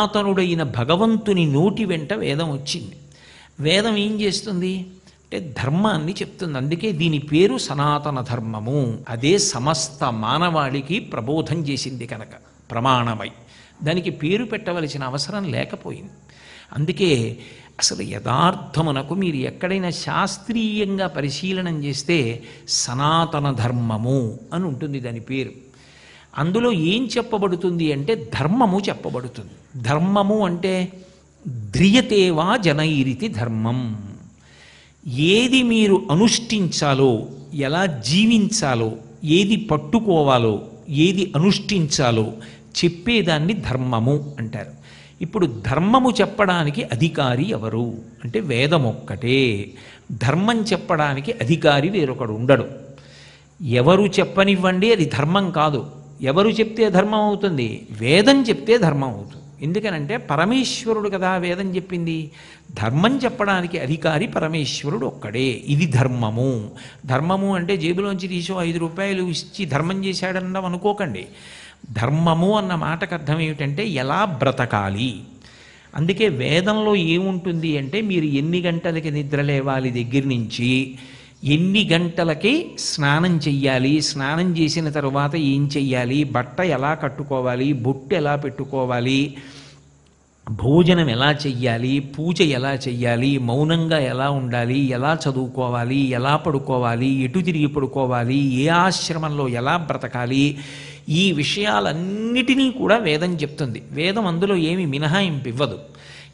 సనాతనుడైన భగవంతుని నోటి వెంట వేదం వచ్చింది. వేదం ఏం చేస్తుంది? అంటే ధర్మాన్ని చెప్తుంది. అందుకే దీని పేరు సనాతన ధర్మము. అదే సమస్త మానవాళికి ప్రబోధం చేసింది కనుక ప్రమాణమై. దానికి పేరు పెట్టవలసిన అవసరం లేకపోయింది. అందుకే అసలు యథార్థమునకు మీరు ఎక్కడైనా శాస్త్రీయంగా పరిశీలనం చేస్తే సనాతన ధర్మము అని ఉంటుంది దాని పేరు. అందులో ఏం చెప్పబడుతుంది అంటే ధర్మము చెప్పబడుతుంది. ధర్మము అంటే ధ్రియతేవా జనైరితి ధర్మం. ఏది మీరు అనుష్ఠించాలో ఎలా జీవించాలో ఏది పట్టుకోవాలో ఏది అనుష్ఠించాలో చెప్పేదాన్ని ధర్మము అంటారు. ఇప్పుడు ధర్మము చెప్పడానికి అధికారి ఎవరు? అంటే వేదం ఒక్కటే. ధర్మం చెప్పడానికి అధికారి వేరొకడు ఉండడు. ఎవరు చెప్పనివ్వండి అది ధర్మం కాదు. ఎవరు చెప్తే ధర్మం అవుతుంది? వేదం చెప్తే ధర్మం అవుతుంది. ఎందుకనంటే పరమేశ్వరుడు కదా వేదం చెప్పింది. ధర్మం చెప్పడానికి అధికారి పరమేశ్వరుడు ఒక్కడే. ఇది ధర్మము. ధర్మము అంటే జేబులోంచి తీసో ఐదు రూపాయలు ఇచ్చి ధర్మం చేశాడన్నాం అనుకోకండి. ధర్మము అన్న మాటకు అర్థం ఏమిటంటే ఎలా బ్రతకాలి? అందుకే వేదంలో ఏముంటుంది అంటే మీరు ఎన్ని గంటలకి నిద్ర లేవాలి దగ్గర నుంచి? ఎన్ని గంటలకి స్నానం చెయ్యాలి? స్నానం చేసిన తర్వాత ఏం చెయ్యాలి? బట్ట ఎలా కట్టుకోవాలి? బొట్టు ఎలా పెట్టుకోవాలి? భోజనం ఎలా చెయ్యాలి? పూజ ఎలా చెయ్యాలి? మౌనంగా ఎలా ఉండాలి? ఎలా చదువుకోవాలి? ఎలా పడుకోవాలి? ఎటు తిరిగి పడుకోవాలి? ఏ ఆశ్రమంలో ఎలా బ్రతకాలి? ఈ విషయాలన్నిటినీ కూడా వేదం చెప్తుంది. వేదం అందులో ఏమి మినహాయింపు ఇవ్వదు.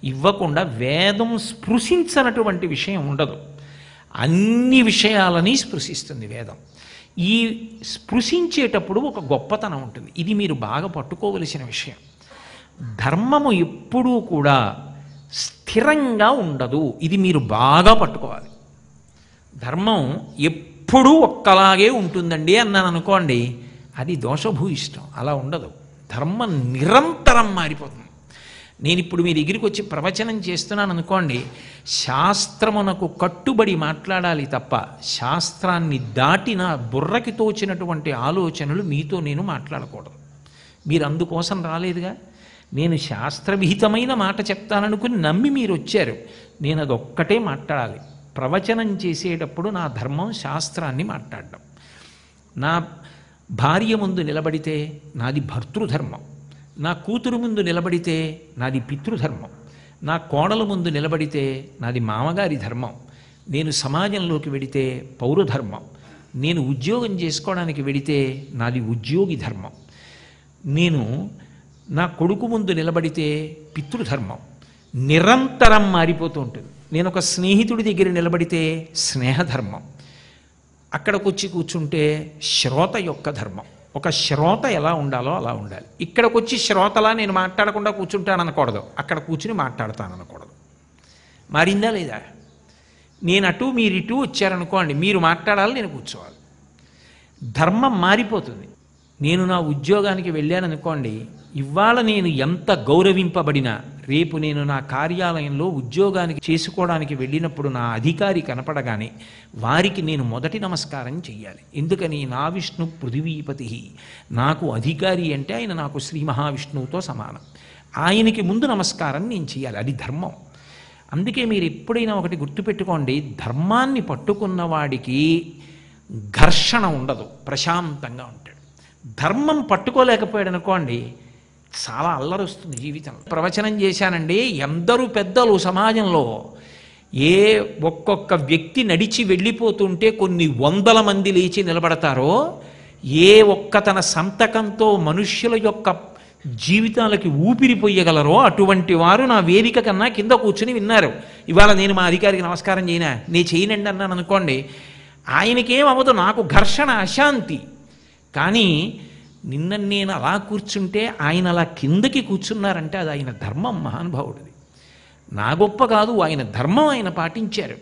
ఇవ్వకుండా వేదం స్పృశించనటువంటి విషయం ఉండదు. అన్ని విషయాలని స్పృశిస్తుంది వేదం. ఈ స్పృశించేటప్పుడు ఒక గొప్పతనం ఉంటుంది. ఇది మీరు బాగా పట్టుకోవలసిన విషయం. ధర్మము ఎప్పుడూ కూడా స్థిరంగా ఉండదు. ఇది మీరు బాగా పట్టుకోవాలి. ధర్మం ఎప్పుడూ ఒక్కలాగే ఉంటుందండి అన్నాను అనుకోండి అది దోషభూయిష్టం అలా ఉండదు. ధర్మం నిరంతరం మారిపోతుంది. నేను ఇప్పుడు మీ దగ్గరికి వచ్చి ప్రవచనం చేస్తున్నాను అనుకోండి శాస్త్రమునకు కట్టుబడి మాట్లాడాలి తప్ప శాస్త్రాన్ని దాటిన బుర్రకి తోచినటువంటి ఆలోచనలు మీతో నేను మాట్లాడకూడదు. మీరు అందుకోసం రాలేదుగా? నేను శాస్త్రవిహితమైన మాట చెప్తాననుకుని నమ్మి మీరు వచ్చారు నేను అదొక్కటే మాట్లాడాలి. ప్రవచనం చేసేటప్పుడు నా ధర్మం శాస్త్రాన్ని మాట్లాడడం. నా భార్య ముందు నిలబడితే నాది భర్తృధర్మం. నా కూతురు ముందు నిలబడితే నాది పితృధర్మం. నా కోడల ముందు నిలబడితే నాది మామగారి ధర్మం. నేను సమాజంలోకి వెడితే పౌరధర్మం. నేను ఉద్యోగం చేసుకోవడానికి వెడితే నాది ఉద్యోగి ధర్మం. నేను నా కొడుకు ముందు నిలబడితే పితృధర్మం. నిరంతరం మారిపోతూ ఉంటుంది. నేను ఒక స్నేహితుడి దగ్గర నిలబడితే స్నేహధర్మం. అక్కడికి వచ్చి కూర్చుంటే శ్రోత యొక్క ధర్మం. ఒక శ్రోత ఎలా ఉండాలో అలా ఉండాలి. ఇక్కడికి వచ్చి శ్రోతలా నేను మాట్లాడకుండా కూర్చుంటాను అనకూడదు అక్కడ కూర్చుని మాట్లాడతాను అనకూడదు మారిందా లేదా? నేను అటు మీరు ఇటు వచ్చారనుకోండి మీరు మాట్లాడాలి నేను కూర్చోవాలి. ధర్మం మారిపోతుంది. నేను నా ఉద్యోగానికి వెళ్ళాననుకోండి ఇవాళ నేను ఎంత గౌరవింపబడినా రేపు నేను నా కార్యాలయంలో ఉద్యోగానికి చేసుకోవడానికి వెళ్ళినప్పుడు నా అధికారి కనపడగానే వారికి నేను మొదటి నమస్కారం చెయ్యాలి. ఎందుకని? నా విష్ణు పృథివీపతి నాకు అధికారి అంటే ఆయన నాకు శ్రీ మహావిష్ణువుతో సమానం. ఆయనకి ముందు నమస్కారం నేను చేయాలి అది ధర్మం. అందుకే మీరు ఎప్పుడైనా ఒకటి గుర్తుపెట్టుకోండి ధర్మాన్ని పట్టుకున్న వాడికి ఘర్షణ ఉండదు. ప్రశాంతంగా ఉంటాడు. ధర్మం పట్టుకోలేకపోయాడు అనుకోండి చాలా అల్లరి వస్తుంది జీవితంలో. ప్రవచనం చేశానండి ఎందరూ పెద్దలు సమాజంలో ఏ ఒక్కొక్క వ్యక్తి నడిచి వెళ్ళిపోతుంటే కొన్ని వందల మంది లేచి నిలబడతారో ఏ ఒక్క తన సంతకంతో మనుష్యుల యొక్క జీవితాలకి ఊపిరిపోయగలరో అటువంటి వారు నా వేదిక కన్నా కింద కూర్చుని విన్నారు. ఇవాళ నేను మా అధికారికి నమస్కారం చేయనా నేను చేయనండి అన్నాను అనుకోండి ఆయనకేం అవ్వదు నాకు ఘర్షణ అశాంతి. కానీ నిన్న నేను అలా కూర్చుంటే ఆయన అలా కిందకి కూర్చున్నారంటే అది ఆయన ధర్మం మహానుభావుడిది. నా గొప్ప కాదు ఆయన ధర్మం ఆయన పాటించారు.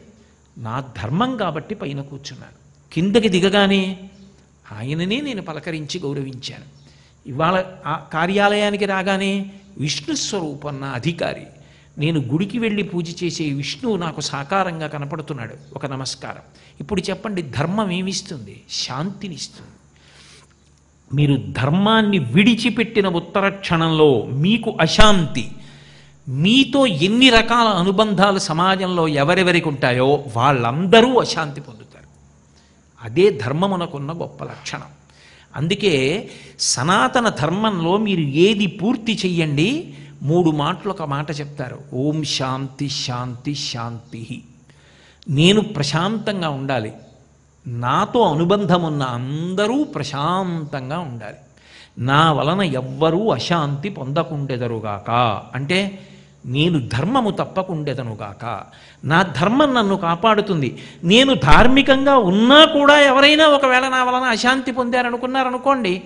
నా ధర్మం కాబట్టి పైన కూర్చున్నాను. కిందకి దిగగానే ఆయననే నేను పలకరించి గౌరవించాను. ఇవాళ ఆ కార్యాలయానికి రాగానే విష్ణు స్వరూపం నా అధికారి నేను గుడికి వెళ్ళి పూజ చేసే విష్ణువు నాకు సాకారంగా కనపడుతున్నాడు. ఒక నమస్కారం. ఇప్పుడు చెప్పండి ధర్మం ఏమిస్తుంది? శాంతినిస్తుంది. మీరు ధర్మాన్ని విడిచిపెట్టిన ఉత్తర క్షణంలో మీకు అశాంతి మీతో ఎన్ని రకాల అనుబంధాలు సమాజంలో ఎవరెవరికి ఉంటాయో వాళ్ళందరూ అశాంతి పొందుతారు. అదే ధర్మమునకున్న గొప్ప లక్షణం. అందుకే సనాతన ధర్మంలో మీరు ఏది పూర్తి చెయ్యండి మూడు మాటలు ఒక మాట చెప్తారు. ఓం శాంతి శాంతి శాంతి. నేను ప్రశాంతంగా ఉండాలి. నాతో అనుబంధం ఉన్న అందరూ ప్రశాంతంగా ఉండాలి. నా వలన ఎవ్వరూ అశాంతి పొందకుండెదరుగాక. అంటే నేను ధర్మము తప్పకుండెదనుగాక. నా ధర్మం నన్ను కాపాడుతుంది. నేను ధార్మికంగా ఉన్నా కూడా ఎవరైనా ఒకవేళ నా వలన అశాంతి పొందారనుకున్నారనుకోండి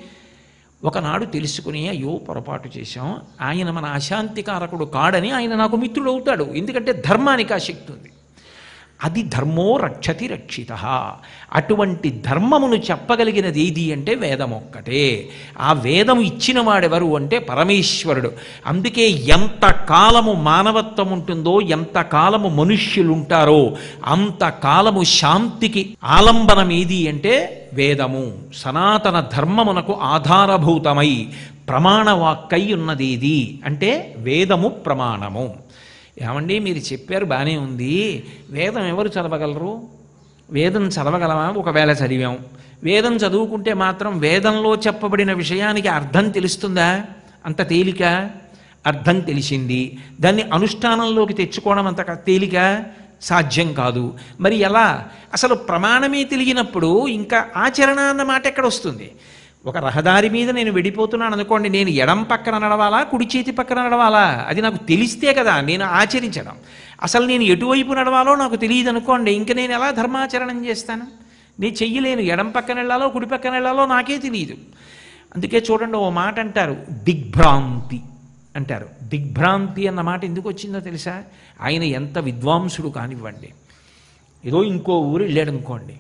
ఒకనాడు తెలుసుకుని అయ్యో పొరపాటు చేశాం ఆయన మన అశాంతికారకుడు కాడని ఆయన నాకు మిత్రుడు అవుతాడు ఎందుకంటే ధర్మానికి ఆ శక్తి ఉంది. అది ధర్మో రక్షతి రక్షిత. అటువంటి ధర్మమును చెప్పగలిగినది ఏది అంటే వేదం ఒక్కటే. ఆ వేదం ఇచ్చిన వాడెవరు అంటే పరమేశ్వరుడు. అందుకే ఎంత కాలము మానవత్వం ఉంటుందో ఎంత కాలము మనుష్యులు ఉంటారో అంత కాలము శాంతికి ఆలంబనం ఏది అంటే వేదము. సనాతన ధర్మమునకు ఆధారభూతమై ప్రమాణవాక్కై ఉన్నదేది అంటే వేదము ప్రమాణము. ఏమండి మీరు చెప్పారు బాగానే ఉంది. వేదం ఎవరు చదవగలరు? వేదం చదవగలమా? ఒకవేళ చదివాం. వేదం చదువుకుంటే మాత్రం వేదంలో చెప్పబడిన విషయానికి అర్థం తెలుస్తుందా? అంత తేలిక? అర్థం తెలిసింది. దాన్ని అనుష్ఠానంలోకి తెచ్చుకోవడం అంత తేలిక? సాధ్యం కాదు. మరి ఎలా? అసలు ప్రమాణమే తెలియనప్పుడు ఇంకా ఆచరణ అన్న మాట ఎక్కడ వస్తుంది? ఒక రహదారి మీద నేను వెళ్ళిపోతున్నాను అనుకోండి నేను ఎడం పక్కన నడవాలా కుడి చేతి పక్కన నడవాలా? అది నాకు తెలిస్తే కదా నేను ఆచరించడం. అసలు నేను ఎటువైపు నడవాలో నాకు తెలియదు అనుకోండి ఇంక నేను ఎలా ధర్మాచరణం చేస్తాను? నేను చెయ్యలేను ఎడం పక్కన వెళ్ళాలో కుడి పక్కన వెళ్ళాలో నాకే తెలియదు. అందుకే చూడండి ఓ మాట అంటారు దిగ్భ్రాంతి అంటారు. దిగ్భ్రాంతి అన్న మాట ఎందుకు వచ్చిందో తెలుసా? ఆయన ఎంత విద్వాంసుడు కానివ్వండి. ఏదో ఇంకో ఊరు వెళ్ళాడు అనుకోండి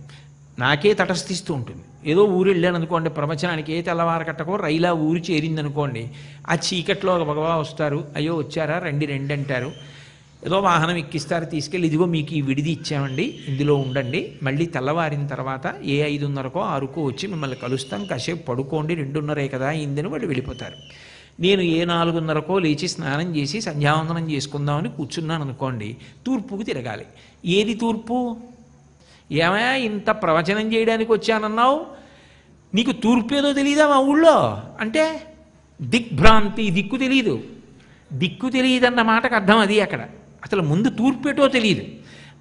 నాకే తటస్థిస్తూ ఉంటుంది. ఏదో ఊరు వెళ్ళాను అనుకోండి ప్రవచనానికి ఏ తెల్లవారు కట్టకో రైలా ఊరు చేరింది అనుకోండి ఆ చీకట్లో ఒక భగవా వస్తారు అయ్యో వచ్చారా రండి రండి అంటారు. ఏదో వాహనం ఎక్కిస్తారు తీసుకెళ్ళి ఇదిగో మీకు ఈ విడిది ఇచ్చామండి ఇందులో ఉండండి. మళ్ళీ తెల్లవారిన తర్వాత ఏ ఐదున్నరకో ఆరుకో వచ్చి మిమ్మల్ని కలుస్తాం కాసేపు పడుకోండి రెండున్నరే కదా అయిందని వాళ్ళు వెళ్ళిపోతారు. నేను ఏ నాలుగున్నరకో లేచి స్నానం చేసి సంధ్యావందనం చేసుకుందామని కూర్చున్నాను అనుకోండి తూర్పుకు తిరగాలి. ఏది తూర్పు? ఏమయ్యా ఇంత ప్రవచనం చేయడానికి వచ్చానన్నావు? నీకు తూర్పు ఏదో తెలియదా మా ఊళ్ళో? అంటే దిగ్భ్రాంతి దిక్కు తెలియదు దిక్కు తెలియదన్న మాటకు అర్థం అది అక్కడ. అసలు ముందు తూర్పేటో తెలియదు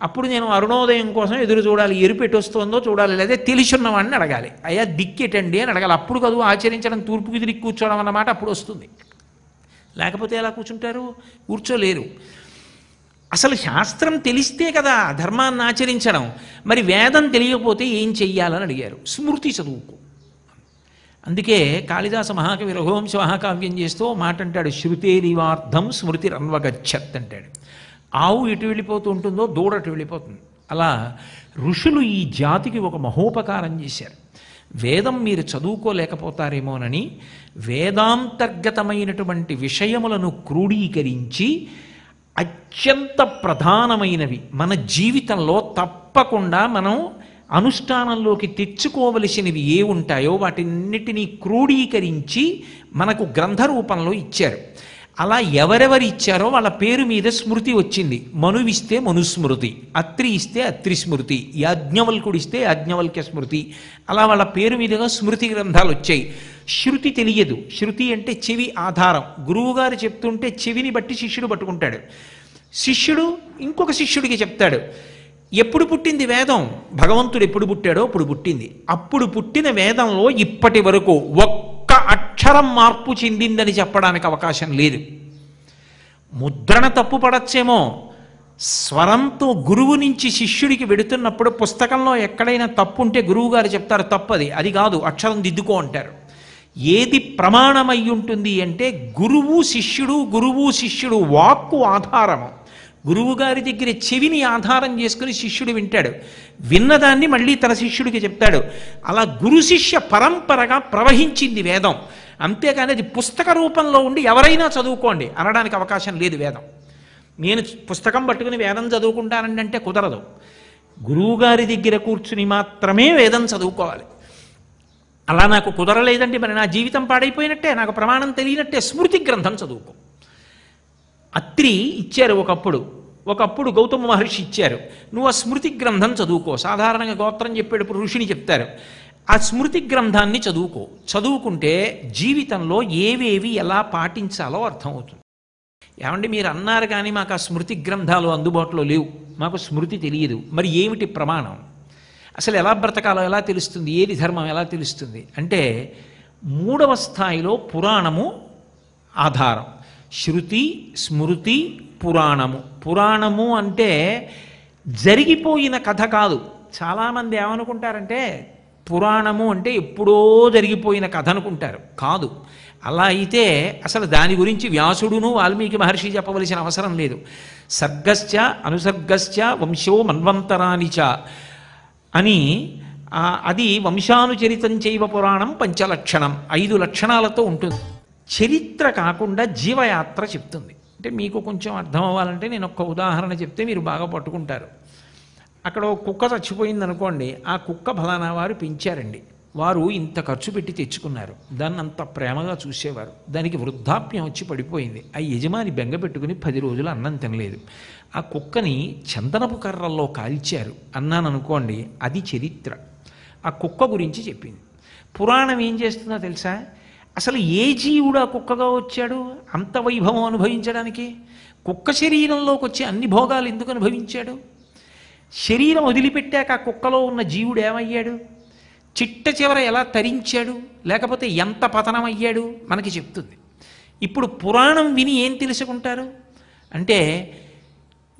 అప్పుడు నేను అరుణోదయం కోసం ఎదురు చూడాలి ఎరుపెట్టి వస్తుందో చూడాలి లేదా తెలిసున్నవాడిని అడగాలి. అయ్యా దిక్కెటండి అని అడగాలి. అప్పుడు కదూ ఆచరించడం తూర్పుకి తిరిగి కూర్చోవడం అన్నమాట అప్పుడు వస్తుంది. లేకపోతే ఎలా కూర్చుంటారు? కూర్చోలేరు. అసలు శాస్త్రం తెలిస్తే కదా ధర్మాన్ని ఆచరించడం. మరి వేదం తెలియకపోతే ఏం చెయ్యాలని అడిగారు. స్మృతి చదువుకో. అందుకే కాళిదాస మహాకవి రఘువంశ మహాకావ్యం చేస్తూ మాట అంటాడు. శృతేరివార్థం స్మృతి రన్వగచ్చత్ అంటాడు. ఆవు ఎటు వెళ్ళిపోతూ ఉంటుందో దూడ అటు వెళ్ళిపోతుంది. అలా ఋషులు ఈ జాతికి ఒక మహోపకారం చేశారు. వేదం మీరు చదువుకోలేకపోతారేమోనని వేదాంతర్గతమైనటువంటి విషయములను క్రోడీకరించి అత్యంత ప్రధానమైనవి. మన జీవితంలో తప్పకుండా మనం అనుష్ఠానంలోకి తెచ్చుకోవలసినవి ఏ ఉంటాయో వాటిన్నిటినీ క్రోడీకరించి మనకు గ్రంథ రూపంలో ఇచ్చారు. అలా ఎవరెవరు ఇచ్చారో వాళ్ళ పేరు మీద స్మృతి వచ్చింది. మనువిస్తే మనుస్మృతి అత్రి ఇస్తే అత్రి స్మృతి యాజ్ఞవల్కుడిస్తే యాజ్ఞవల్క్య స్మృతి అలా వాళ్ళ పేరు మీదుగా స్మృతి గ్రంథాలు వచ్చాయి. శృతి తెలియదు. శృతి అంటే చెవి ఆధారం. గురువుగారు చెప్తుంటే చెవిని బట్టి శిష్యుడు పట్టుకుంటాడు. శిష్యుడు ఇంకొక శిష్యుడికి చెప్తాడు. ఎప్పుడు పుట్టింది వేదం? భగవంతుడు ఎప్పుడు పుట్టాడో అప్పుడు పుట్టింది. అప్పుడు పుట్టిన వేదంలో ఇప్పటి వరకు ఒక్క అక్షరం మార్పు చెందిందని చెప్పడానికి అవకాశం లేదు. ముద్రణ తప్పు పడచ్చేమో. స్వరంతో గురువు నుంచి శిష్యుడికి వెడుతున్నప్పుడు పుస్తకంలో ఎక్కడైనా తప్పు ఉంటే గురువుగారు చెప్తారు తప్పది. అది కాదు అక్షరం దిద్దుకో అంటారు. ఏది ప్రమాణమై ఉంటుంది అంటే గురువు శిష్యుడు గురువు శిష్యుడు వాక్కు ఆధారము. గురువు గారి దగ్గర చెవిని ఆధారం చేసుకుని శిష్యుడు వింటాడు. విన్నదాన్ని మళ్ళీ తన శిష్యుడికి చెప్తాడు. అలా గురు శిష్య పరంపరగా ప్రవహించింది వేదం. అంతేకాని అది పుస్తక రూపంలో ఉండి ఎవరైనా చదువుకోండి అనడానికి అవకాశం లేదు వేదం. నేను పుస్తకం పట్టుకుని వేదం చదువుకుంటానంటే కుదరదు. గురువుగారి దగ్గర కూర్చుని మాత్రమే వేదం చదువుకోవాలి. అలా నాకు కుదరలేదండి మరి నా జీవితం పాడైపోయినట్టే నాకు ప్రమాణం తెలియనట్టే స్మృతి గ్రంథం చదువుకో. అత్రి ఇచ్చారు ఒకప్పుడు ఒకప్పుడు గౌతమ మహర్షి ఇచ్చారు. నువ్వు ఆ స్మృతి గ్రంథం చదువుకో. సాధారణంగా గోత్రం చెప్పేటప్పుడు ఋషిని చెప్తారు. ఆ స్మృతి గ్రంథాన్ని చదువుకో. చదువుకుంటే జీవితంలో ఏవేవి ఎలా పాటించాలో అర్థమవుతుంది. ఏమండి మీరు అన్నారు కానీ మాకు ఆ స్మృతి గ్రంథాలు అందుబాటులో లేవు. మాకు స్మృతి తెలియదు. మరి ఏమిటి ప్రమాణం? అసలు ఎలా బ్రతకాలో ఎలా తెలుస్తుంది ఏది ధర్మం ఎలా తెలుస్తుంది? అంటే మూడవ స్థాయిలో పురాణము ఆధారం. శృతి స్మృతి పురాణము. పురాణము అంటే జరిగిపోయిన కథ కాదు. చాలామంది ఏమనుకుంటారంటే పురాణము అంటే ఎప్పుడో జరిగిపోయిన కథ అనుకుంటారు. కాదు. అలా అయితే అసలు దాని గురించి వ్యాసుడును వాల్మీకి మహర్షి చెప్పవలసిన అవసరం లేదు. సర్గశ్చ అనుసర్గశ్చ వంశో మన్వంతరాని చ. అని అది వంశానుచరితం చైవ పురాణం పంచలక్షణం. ఐదు లక్షణాలతో ఉంటుంది. చరిత్ర కాకుండా జీవయాత్ర చెప్తుంది. అంటే మీకు కొంచెం అర్థం అవ్వాలంటే నేను ఒక్క ఉదాహరణ చెప్తే మీరు బాగా పట్టుకుంటారు. అక్కడ ఒక కుక్క చచ్చిపోయింది అనుకోండి ఆ కుక్క ఫలానా వారు పెంచారండి. వారు ఇంత ఖర్చు పెట్టి తెచ్చుకున్నారు. దాన్ని అంత ప్రేమగా చూసేవారు. దానికి వృద్ధాప్యం వచ్చి పడిపోయింది. ఆ యజమాని బెంగ పెట్టుకుని పది రోజులు అన్నం తినలేదు. ఆ కుక్కని చందనపు కర్రల్లో కాల్చారు. అన్నాను అనుకోండి అది చరిత్ర. ఆ కుక్క గురించి చెప్పింది. పురాణం ఏం చేస్తుందో తెలుసా? అసలు ఏ జీవుడు ఆ కుక్కగా వచ్చాడు? అంత వైభవం అనుభవించడానికి? కుక్క శరీరంలోకి వచ్చి అన్ని భోగాలు ఎందుకు అనుభవించాడు? శరీరం వదిలిపెట్టాక ఆ కుక్కలో ఉన్న జీవుడు ఏమయ్యాడు? చిట్ట చివర ఎలా తరించాడు? లేకపోతే ఎంత పతనం అయ్యాడు మనకి చెప్తుంది. ఇప్పుడు పురాణం విని ఏం తెలుసుకుంటారు? అంటే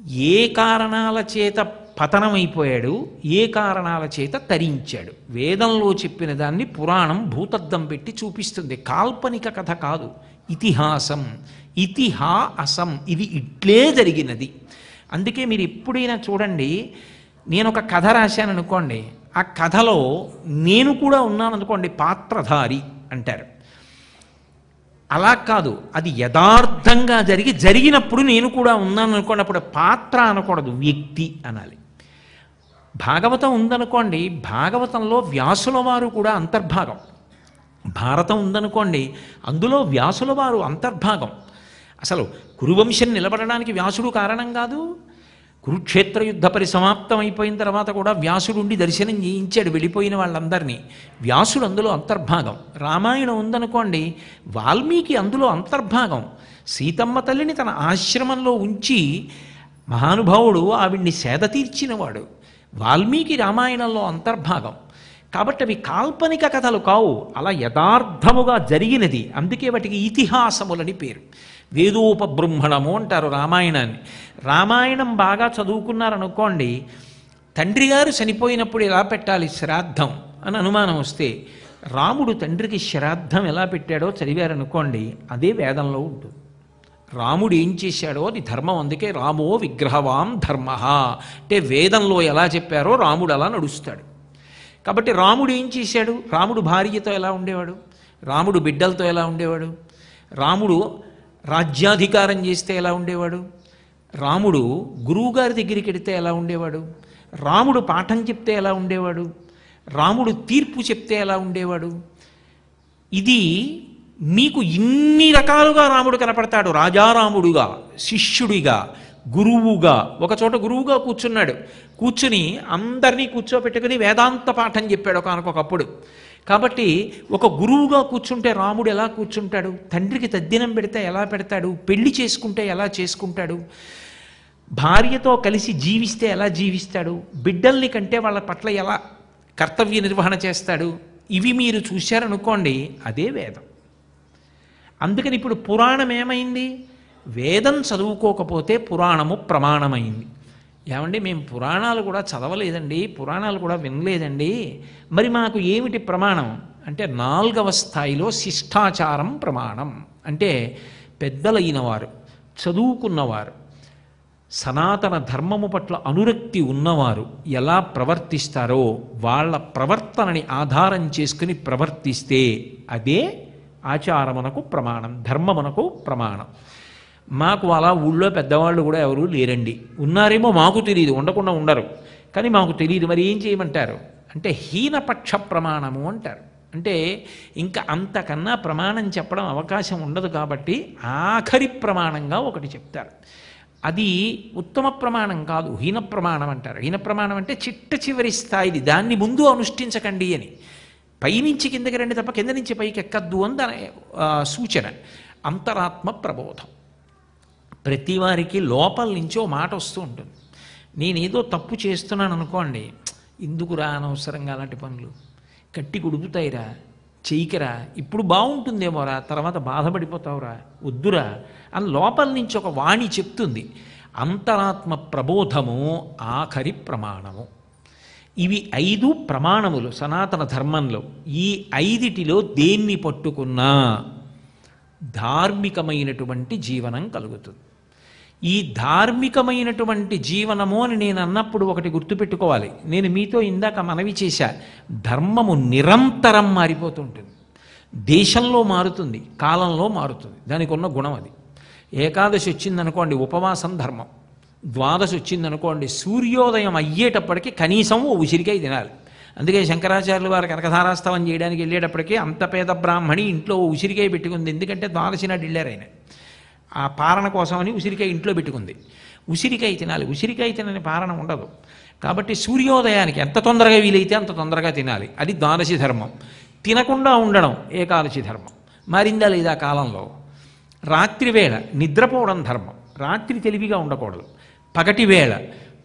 ఏ కారణాల చేత పతనమైపోయాడు ఏ కారణాల చేత తరించాడు? వేదంలో చెప్పిన దాన్ని పురాణం భూతద్దం పెట్టి చూపిస్తుంది. కాల్పనిక కథ కాదు. ఇతిహాసం. ఇతిహాసం ఇది ఇట్లే జరిగినది. అందుకే మీరు ఎప్పుడైనా చూడండి నేను ఒక కథ రాశాను అనుకోండి ఆ కథలో నేను కూడా ఉన్నాను అనుకోండి పాత్రధారి అంటారు. అలా కాదు అది యథార్థంగా జరిగి జరిగినప్పుడు నేను కూడా ఉన్నాను అనుకోండి అప్పుడు పాత్ర అనకూడదు వ్యక్తి అనాలి. భాగవతం ఉందనుకోండి భాగవతంలో వ్యాసుల వారు కూడా అంతర్భాగం. భారతం ఉందనుకోండి అందులో వ్యాసుల వారు అంతర్భాగం. అసలు కురువంశం నిలబడడానికి వ్యాసుడు కారణం కాదు కురుక్షేత్ర యుద్ధ పరిసమాప్తం అయిపోయిన తర్వాత కూడా వ్యాసుడు ఉండి దర్శనం చేయించాడు వెళ్ళిపోయిన వాళ్ళందరినీ. వ్యాసుడు అందులో అంతర్భాగం. రామాయణం ఉందనుకోండి వాల్మీకి అందులో అంతర్భాగం. సీతమ్మ తల్లిని తన ఆశ్రమంలో ఉంచి మహానుభావుడు ఆవిడ్ని సేద తీర్చినవాడు. వాల్మీకి రామాయణంలో అంతర్భాగం. కాబట్టి అవి కాల్పనిక కథలు కావు అలా యథార్థముగా జరిగినది. అందుకే వాటికి ఇతిహాసములని పేరు. వేదోపబృంహణము అంటారు రామాయణాన్ని. రామాయణం బాగా చదువుకున్నారనుకోండి తండ్రి గారు చనిపోయినప్పుడు ఎలా పెట్టాలి శ్రాద్ధం అని అనుమానం వస్తే రాముడు తండ్రికి శ్రాద్ధం ఎలా పెట్టాడో చదివారనుకోండి అదే వేదంలో ఉంటుంది. రాముడు ఏం చేశాడో అది ధర్మం అందుకే రామో విగ్రహవాం ధర్మ అంటే వేదంలో ఎలా చెప్పారో రాముడు అలా నడుస్తాడు. కాబట్టి రాముడు ఏం చేశాడు? రాముడు భార్యతో ఎలా ఉండేవాడు? రాముడు బిడ్డలతో ఎలా ఉండేవాడు? రాముడు రాజ్యాధికారం చేస్తే ఎలా ఉండేవాడు? రాముడు గురువుగారి దగ్గరికి వెడితే ఎలా ఉండేవాడు? రాముడు పాఠం చెప్తే ఎలా ఉండేవాడు? రాముడు తీర్పు చెప్తే ఎలా ఉండేవాడు? ఇది మీకు ఇన్ని రకాలుగా రాముడు కనపడతాడు. రాజారాముడుగా శిష్యుడిగా గురువుగా. ఒకచోట గురువుగా కూర్చున్నాడు. కూర్చుని అందరినీ కూర్చోపెట్టుకుని వేదాంత పాఠం చెప్పాడు ఒకనకొకప్పుడు. కాబట్టి ఒక గురువుగా కూర్చుంటే రాముడు ఎలా కూర్చుంటాడు? తండ్రికి తద్దినం పెడితే ఎలా పెడతాడు? పెళ్ళి చేసుకుంటే ఎలా చేసుకుంటాడు? భార్యతో కలిసి జీవిస్తే ఎలా జీవిస్తాడు? బిడ్డల్ని కంటే వాళ్ళ పట్ల ఎలా కర్తవ్య నిర్వహణ చేస్తాడు? ఇవి మీరు చూశారనుకోండి అదే వేదం. అందుకని ఇప్పుడు పురాణం ఏమైంది? వేదం చదువుకోకపోతే పురాణము ప్రమాణమైంది. ఏమండి మేము పురాణాలు కూడా చదవలేదండి పురాణాలు కూడా వినలేదండి. మరి మాకు ఏమిటి ప్రమాణం? అంటే నాలుగవ స్థాయిలో శిష్టాచారం ప్రమాణం. అంటే పెద్దలైన వారు చదువుకున్నవారు సనాతన ధర్మము పట్ల అనురక్తి ఉన్నవారు ఎలా ప్రవర్తిస్తారో వాళ్ళ ప్రవర్తనని ఆధారం చేసుకుని ప్రవర్తిస్తే అదే ఆచారమునకు ప్రమాణం ధర్మమునకు ప్రమాణం. మాకు అలా ఊళ్ళో పెద్దవాళ్ళు కూడా ఎవరు లేరండి. ఉన్నారేమో మాకు తెలియదు ఉండకుండా ఉండరు. కానీ మాకు తెలియదు మరి ఏం చేయమంటారు? అంటే హీనపక్ష ప్రమాణము అంటారు. అంటే ఇంకా అంతకన్నా ప్రమాణం చెప్పడం అవకాశం ఉండదు కాబట్టి ఆఖరి ప్రమాణంగా ఒకటి చెప్తారు. అది ఉత్తమ ప్రమాణం కాదు హీన ప్రమాణం అంటారు. హీన ప్రమాణం అంటే చిట్ట చివరి స్థాయిది దాన్ని ముందు అనుష్ఠించకండి అని. పైనుంచి కిందకి రండి తప్ప కింద నుంచి పైకి ఎక్కద్దు అని దాని సూచన. అంతరాత్మ ప్రబోధం. ప్రతి వారికి లోపల నుంచి ఓ మాట వస్తూ ఉంటుంది. నేనేదో తప్పు చేస్తున్నాను అనుకోండి ఎందుకురా అనవసరంగా అలాంటి పనులు? కట్టి గుడుపుతాయిరా చెయ్యికరా ఇప్పుడు బాగుంటుందేమోరా తర్వాత బాధపడిపోతావురా వద్దురా అని లోపల నుంచి ఒక వాణి చెప్తుంది. అంతరాత్మ ప్రబోధము ఆఖరి ప్రమాణము. ఇవి ఐదు ప్రమాణములు సనాతన ధర్మంలో. ఈ ఐదిటిలో దేన్ని పట్టుకున్నా ధార్మికమైనటువంటి జీవనం కలుగుతుంది. ఈ ధార్మికమైనటువంటి జీవనము అని నేను అన్నప్పుడు ఒకటి గుర్తుపెట్టుకోవాలి. నేను మీతో ఇందాక మనవి చేశా ధర్మము నిరంతరం మారిపోతుంటుంది. దేశంలో మారుతుంది కాలంలో మారుతుంది. దానికి ఉన్న గుణం అది. ఏకాదశి వచ్చిందనుకోండి ఉపవాసం ధర్మం. ద్వాదశి వచ్చిందనుకోండి సూర్యోదయం అయ్యేటప్పటికి కనీసం ఓ ఉసిరికాయ తినాలి. అందుకే శంకరాచార్యులు వారు కనకధారాస్తవం చేయడానికి వెళ్ళేటప్పటికీ అంత పేద బ్రాహ్మణి ఇంట్లో ఓ ఉసిరికాయ పెట్టుకుంది. ఎందుకంటే ద్వాదశి నాడు వెళ్ళారు ఆయన. ఆ పారణ కోసమని ఉసిరికాయ ఇంట్లో పెట్టుకుంది. ఉసిరికాయ తినాలి. ఉసిరికాయ తినని పారణ ఉండదు. కాబట్టి సూర్యోదయానికి ఎంత తొందరగా వీలైతే అంత తొందరగా తినాలి. అది ద్వాదశి ధర్మం. తినకుండా ఉండడం ఏకాదశి ధర్మం. మారిందా లేదా కాలంలో? రాత్రి వేళ నిద్రపోవడం ధర్మం. రాత్రి తెలివిగా ఉండకూడదు. పగటి వేళ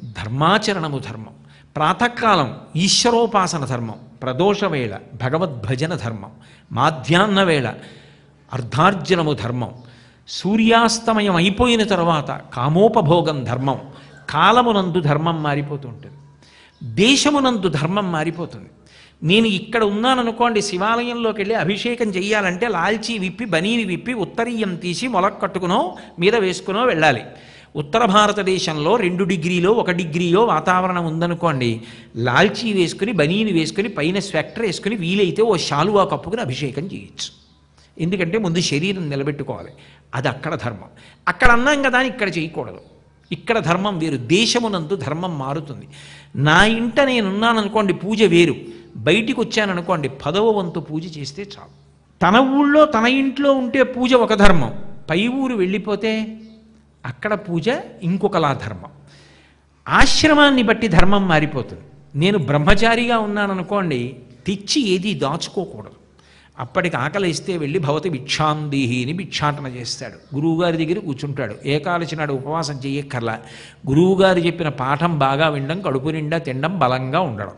ధర్మాచరణము ధర్మం. ప్రాతకాలం ఈశ్వరోపాసన ధర్మం. ప్రదోష వేళ భగవద్భజన ధర్మం. మాధ్యాహ్న వేళ అర్ధార్జనము ధర్మం. సూర్యాస్తమయం అయిపోయిన తర్వాత కామోపభోగం ధర్మం కాలమునందు ధర్మం మారిపోతుంటుంది. దేశమునందు ధర్మం మారిపోతుంది. నేను ఇక్కడ ఉన్నాననుకోండి శివాలయంలోకి వెళ్ళి అభిషేకం చెయ్యాలంటే లాల్చీ విప్పి బనీని విప్పి ఉత్తరీయం తీసి మొలక్కట్టుకునో మీద వేసుకునో వెళ్ళాలి. ఉత్తర భారతదేశంలో రెండు డిగ్రీలో ఒక డిగ్రీయో వాతావరణం ఉందనుకోండి లాల్చీ వేసుకుని బనీని వేసుకుని పైన స్వెక్టర్ వేసుకుని వీలైతే ఓ శాలువా కప్పుకుని అభిషేకం చేయొచ్చు. ఎందుకంటే ముందు శరీరం నిలబెట్టుకోవాలి. అది అక్కడ ధర్మం. అక్కడ అన్నాం కదా అని ఇక్కడ చేయకూడదు. ఇక్కడ ధర్మం వేరు దేశమునందు ధర్మం మారుతుంది. నా ఇంట నేనున్నాననుకోండి పూజ వేరు. బయటికి వచ్చాననుకోండి పదవ వంతు పూజ చేస్తే చాలు. తన ఊళ్ళో తన ఇంట్లో ఉంటే పూజ ఒక ధర్మం. పై ఊరు వెళ్ళిపోతే అక్కడ పూజ ఇంకొకలా ధర్మం. ఆశ్రమాన్ని బట్టి ధర్మం మారిపోతుంది. నేను బ్రహ్మచారిగా ఉన్నాననుకోండి తెచ్చి ఏది దాచుకోకూడదు. అప్పటికి ఆకలిస్తే వెళ్ళి భవతి భిక్షాందీహిని భిక్షాటన చేస్తాడు. గురువుగారి దగ్గర కూర్చుంటాడు. ఏకాదశి నాడు ఉపవాసం చేయక్కర్లా గురువుగారు చెప్పిన పాఠం బాగా వినడం కడుపు నిండా తినడం బలంగా ఉండడం.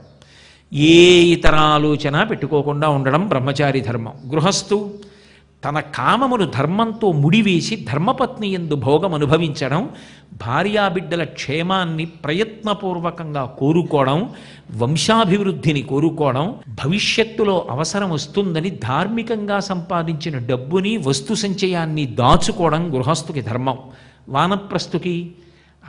ఏ ఇతర ఆలోచన పెట్టుకోకుండా ఉండడం బ్రహ్మచారి ధర్మం. గృహస్థు తన కామమును ధర్మంతో ముడివేసి ధర్మపత్ని ఎందు భోగం అనుభవించడం భార్యాబిడ్డల క్షేమాన్ని ప్రయత్నపూర్వకంగా కోరుకోవడం వంశాభివృద్ధిని కోరుకోవడం భవిష్యత్తులో అవసరం వస్తుందని ధార్మికంగా సంపాదించిన డబ్బుని వస్తు సంచయాన్ని దాచుకోవడం గృహస్థుకి ధర్మం. వానప్రస్థుకి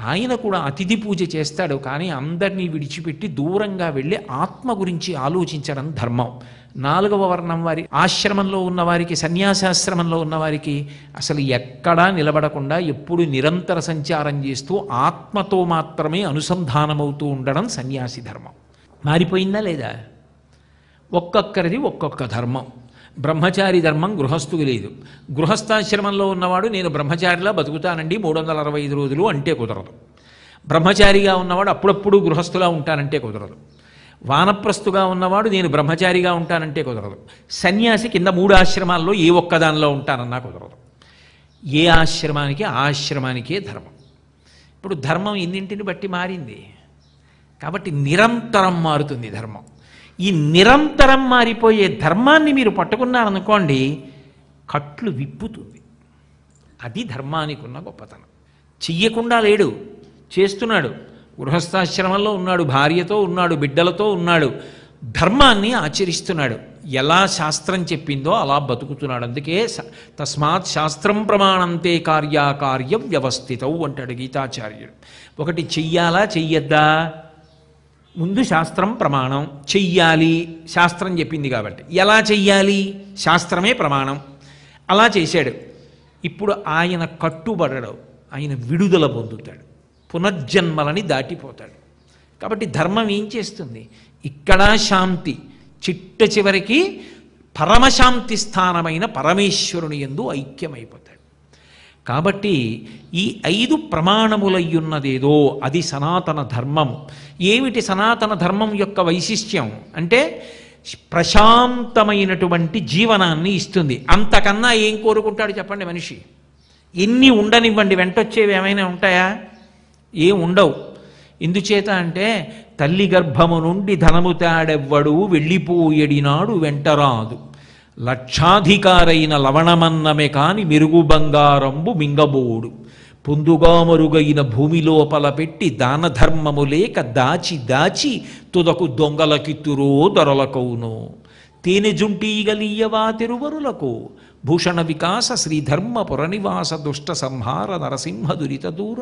ఆయన కూడా అతిథి పూజ చేస్తాడు కానీ అందరినీ విడిచిపెట్టి దూరంగా వెళ్ళి ఆత్మ గురించి ఆలోచించడం ధర్మం. నాలుగవ వర్ణం వారి ఆశ్రమంలో ఉన్నవారికి సన్యాసాశ్రమంలో ఉన్నవారికి అసలు ఎక్కడా నిలబడకుండా ఎప్పుడు నిరంతర సంచారం చేస్తూ ఆత్మతో మాత్రమే అనుసంధానమవుతూ ఉండడం సన్యాసి ధర్మం. మారిపోయిందా లేదా? ఒక్కొక్కరిది ఒక్కొక్క ధర్మం. బ్రహ్మచారి ధర్మం గృహస్థుకి లేదు. గృహస్థాశ్రమంలో ఉన్నవాడు నేను బ్రహ్మచారిలా బతుకుతానండి మూడు వందల అరవై ఐదు రోజులు అంటే కుదరదు. బ్రహ్మచారిగా ఉన్నవాడు అప్పుడప్పుడు గృహస్థులా ఉంటానంటే కుదరదు. వానప్రస్తుగా ఉన్నవాడు నేను బ్రహ్మచారిగా ఉంటానంటే కుదరదు. సన్యాసి కింద మూడు ఆశ్రమాల్లో ఏ ఒక్కదానిలో ఉంటానన్నా కుదరదు. ఏ ఆశ్రమానికి? ఆశ్రమానికే ధర్మం. ఇప్పుడు ధర్మం ఎన్నింటిని బట్టి మారింది? కాబట్టి నిరంతరం మారుతుంది ధర్మం. ఈ నిరంతరం మారిపోయే ధర్మాన్ని మీరు పట్టుకున్నారనుకోండి కట్లు విప్పుతుంది. అది ధర్మానికి ఉన్న గొప్పతనం. చెయ్యకుండా లేడు చేస్తున్నాడు. గృహస్థాశ్రమంలో ఉన్నాడు భార్యతో ఉన్నాడు బిడ్డలతో ఉన్నాడు ధర్మాన్ని ఆచరిస్తున్నాడు. ఎలా శాస్త్రం చెప్పిందో అలా బతుకుతున్నాడు. అందుకే తస్మాత్ శాస్త్రం ప్రమాణంతే కార్యాకార్య వ్యవస్థితవు అంటాడు గీతాచార్యుడు. ఒకటి చెయ్యాలా చెయ్యొద్దా? ముందు శాస్త్రం ప్రమాణం. చెయ్యాలి. శాస్త్రం చెప్పింది కాబట్టి. ఎలా చెయ్యాలి? శాస్త్రమే ప్రమాణం. అలా చేశాడు. ఇప్పుడు ఆయన కట్టుబడడు. ఆయన విడుదల పొందుతాడు. పునర్జన్మలని దాటిపోతాడు. కాబట్టి ధర్మం ఏం చేస్తుంది? ఇక్కడ శాంతి. చిట్ట చివరికి పరమశాంతి స్థానమైన పరమేశ్వరుని ఎందు ఐక్యమైపోతాడు. కాబట్టి ఈ ఐదు ప్రమాణములయ్యున్నదేదో అది సనాతన ధర్మము ఏమిటి సనాతన ధర్మం యొక్క వైశిష్ట్యం? అంటే ప్రశాంతమైనటువంటి జీవనాన్ని ఇస్తుంది. అంతకన్నా ఏం కోరుకుంటాడు చెప్పండి మనిషి? ఎన్ని ఉండనివ్వండి వెంటొచ్చేవి ఏమైనా ఉంటాయా? ఏం ఉండవు. ఎందుచేత అంటే తల్లి గర్భము నుండి ధనము తాడెవ్వడు వెళ్ళిపోయడినాడు వెంటరాదు. లక్షాధికారైన లవణమన్నమే కాని మెరుగు బంగారంబు మింగబోడు. పొందుగా మరుగైన భూమి లోపల పెట్టి దాన ధర్మము లేక దాచి దాచి తుదకు దొంగలకిత్తురో దొరలకౌను. తేనె జుంటీగలీయవా తిరువరులకు? భూషణ వికాస శ్రీధర్మ పురనివాస దుష్ట సంహార నరసింహ దురిత దూర